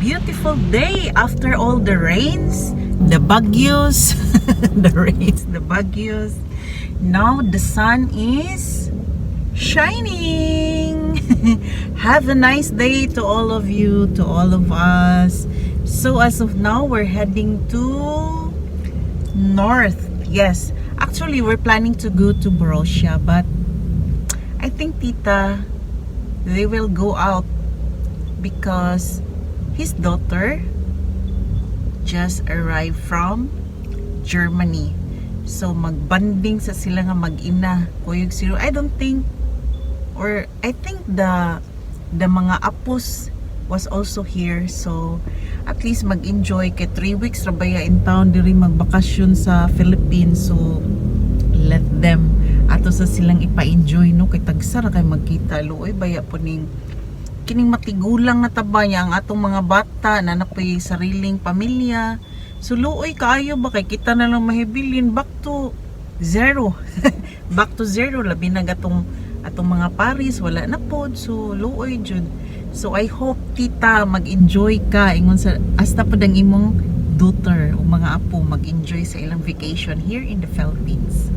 beautiful day after all the rains, the bagyos, the rains, the bagyos. Now the sun is shining. Have a nice day to all of you, to all of us. So as of now, we're heading to north. Yes, actually we're planning to go to Borussia, but I think Tita, they will go out because his daughter just arrived from Germany. So magbanding sa sila nga mag-ina. Kuyog siro. I don't think or I think the the mga apos was also here. So at least mag-enjoy kay 3 weeks rabaya in town diri magbakasyon sa Philippines. So let them ato sa silang ipa-enjoy no kay tagsara kay magkita luoy baya po ning kining matigulang na taba niya ang atong mga bata na napoy sariling pamilya. So luoy kaayo ba? Kay kita na lang mahibilin. Back to zero. Back to zero. Labi na gatong atong mga paris wala na pod so luoy jud. So I hope tita mag-enjoy ka. Ingon sa hasta pod ang imong daughter o mga apo mag-enjoy sa ilang vacation here in the Philippines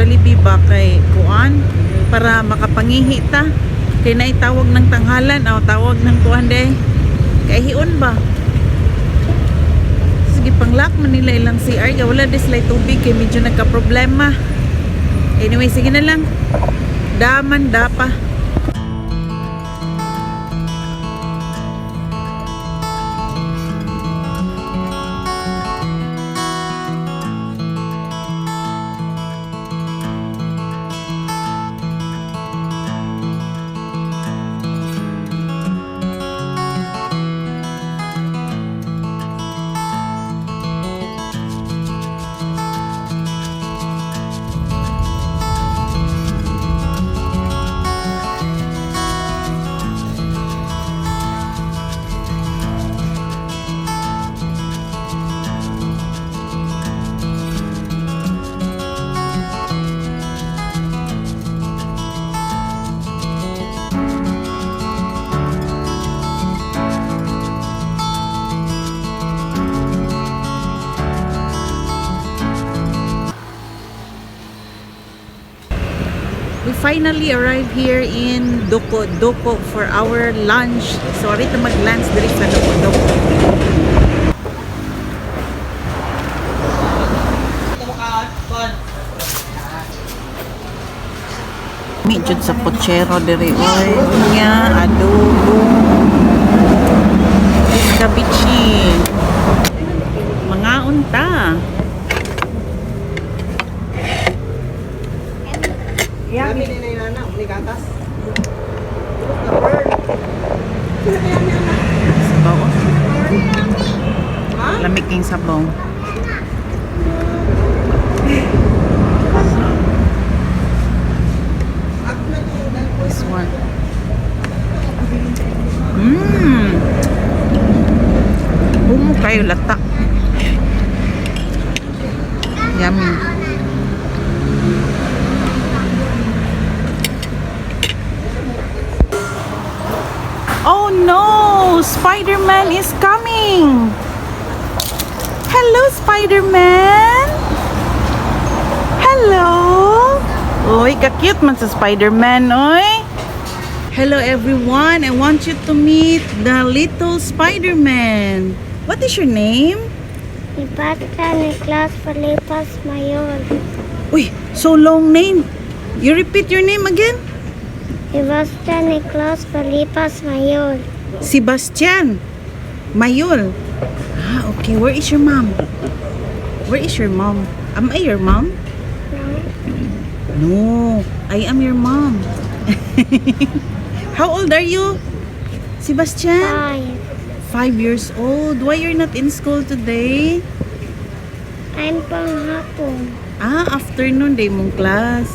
Jollibee ba kay kuan? Para makapangihi ta. Kay naitawag ng tanghalan o tawag ng kuan de. Kay hiun ba? Sige panglak man nila ilang CR kay wala dis lay tubig kay medyo nagka-problema. Anyway sige na lang. Daman dapa finally arrived here in Doko Doko for our lunch. Sorry to mag-lunch diri sa Doko Doko. Medyo sa pochero diri oy. Nya adobo. Escabeche. Mga unta. Kami ni na nana, uli katas. Sabaw. Lamig king sabaw. This one. Mmm. Bumo kayo Spider-Man is coming! Hello, Spider-Man! Hello! Uy, ka-cute man sa Spider-Man, oy! Hello everyone! I want you to meet the little Spider-Man. What is your name? Sebastian Nicolas Felipas Mayor. Uy, so long name. You repeat your name again? Sebastian Nicolas Felipas Mayor. Sebastian Mayol. Ah, okay. Where is your mom? Where is your mom? Am I your mom? No, No, I am your mom. How old are you? Sebastian? five. Five years old. Why you're not in school today? I'm panghapon. Ah, afternoon day mong class.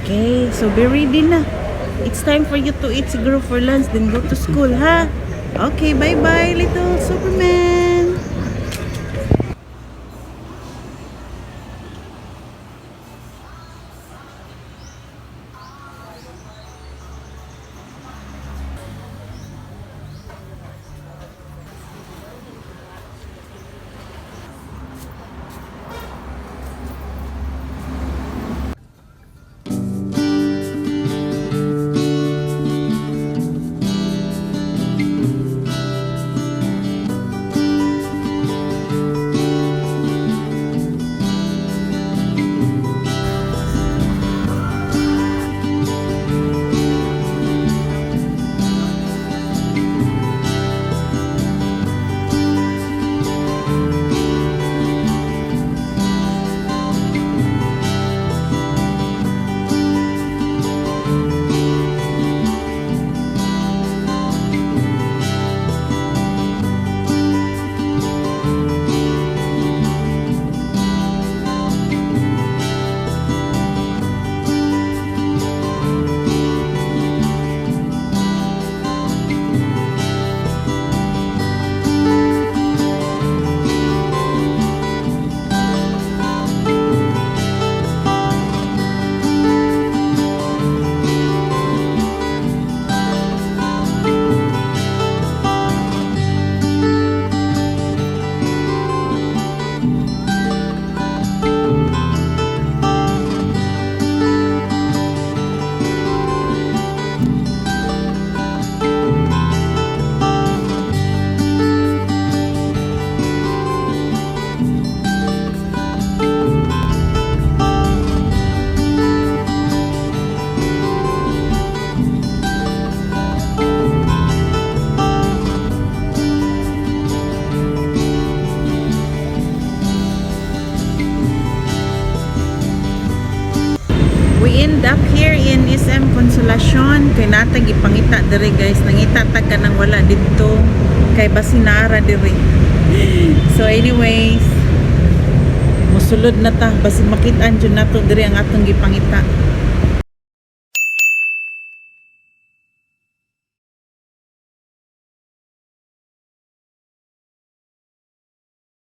Okay, so be ready na. It's time for you to eat siguro for lunch, then go to school, ha? Okay, bye-bye, little Superman. We end up here in SM Consolacion. Kay natag ipangita dire guys. Nangita tag ka nang wala dito. Kay basinara dire. So anyways, musulod na ta. Basi makitaan dyan nato dire ang atong gipangita.